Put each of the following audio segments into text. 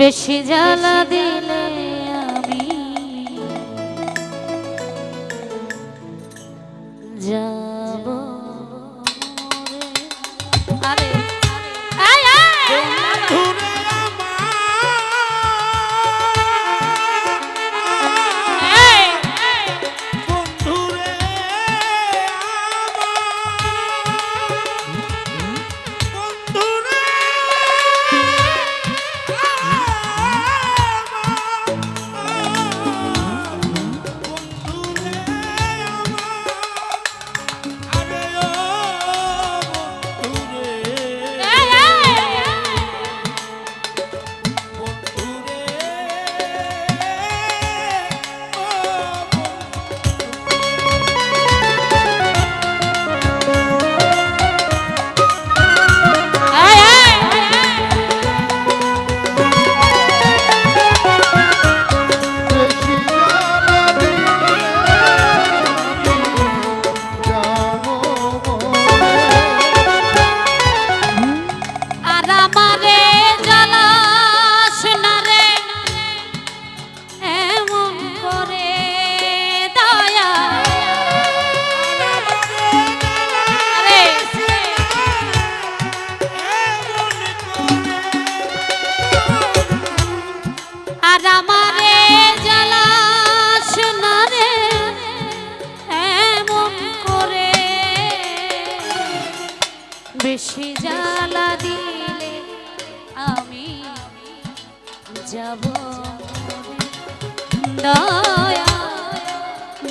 বেশি জ্বালা দিলে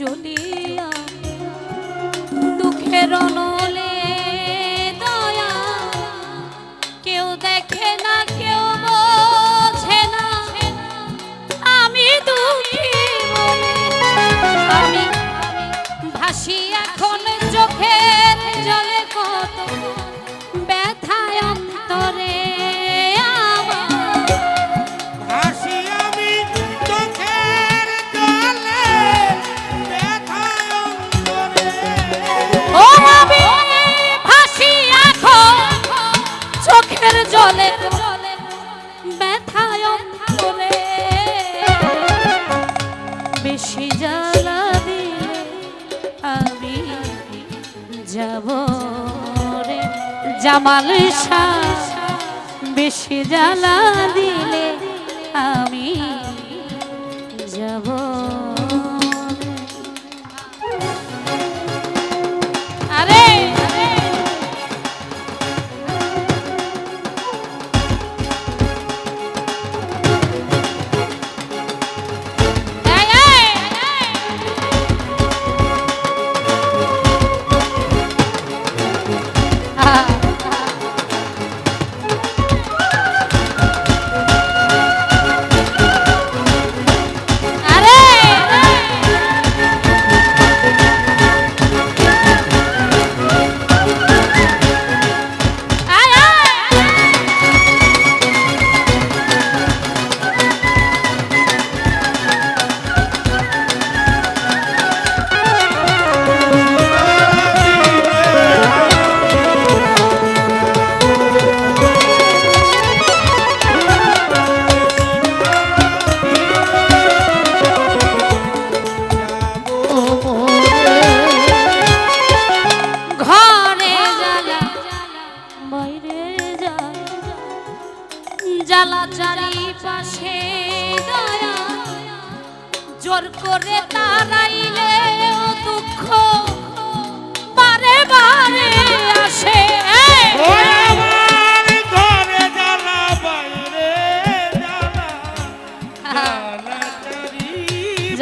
জলে কামাল বেশি জ্বালা দি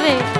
对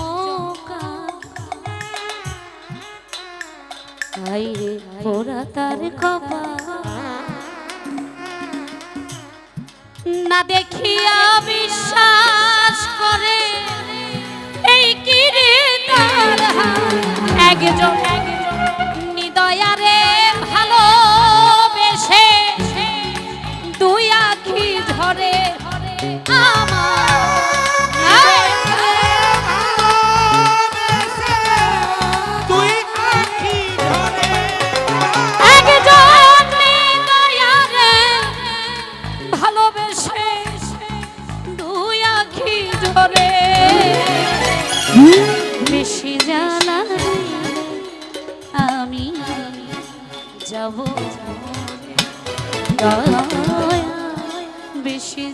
হাই রে পোড়া তার কপা না দেখিয়া বিশ্বাস করে, এই কি রে তার একজন একজন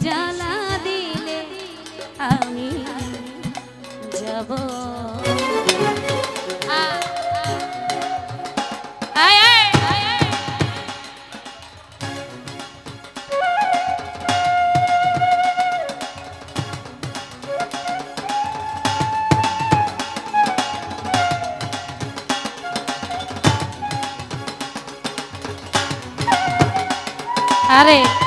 জ্বালা দিলে আমি যাব আরে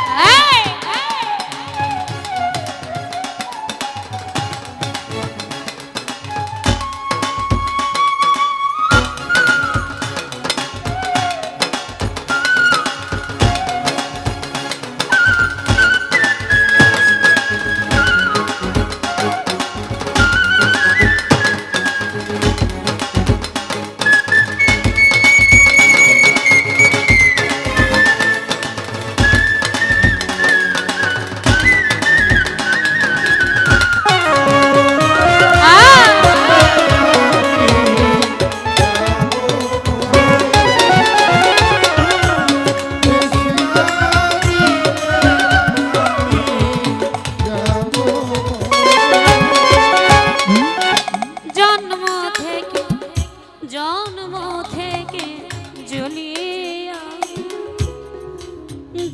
চলিয়া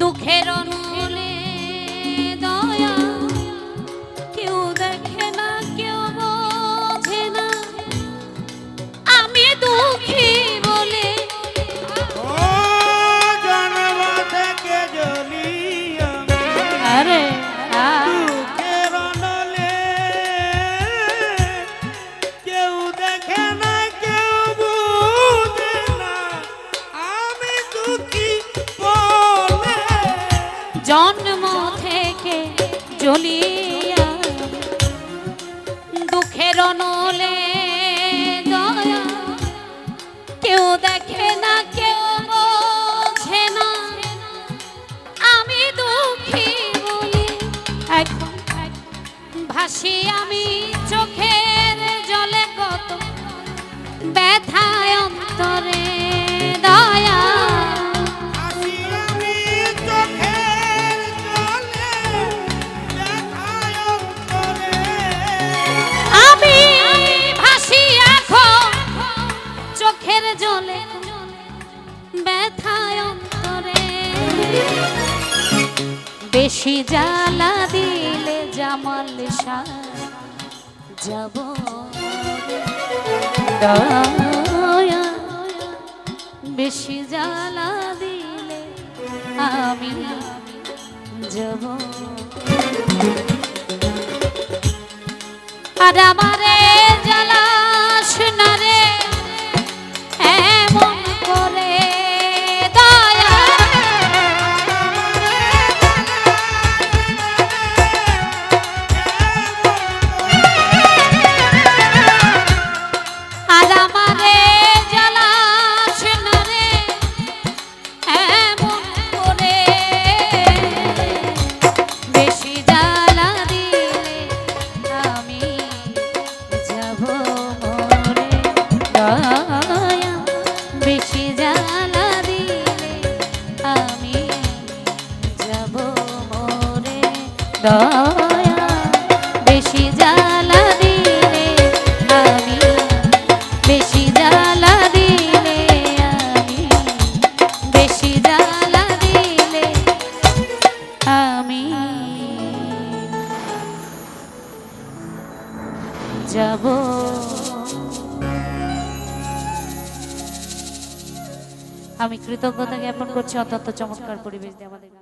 দুঃখের অনু বেশি জ্বালা দিলে জামাল যাব। বেশি জ্বালা দিলে আমি যাব। আর আমারে জ্বালা বেশি দিলে আমি, বেশি আমি যাব। আমি কৃতজ্ঞতা জ্ঞাপন করছি অত্যন্ত চমৎকার পরিবেশ দিয়ে আমাদের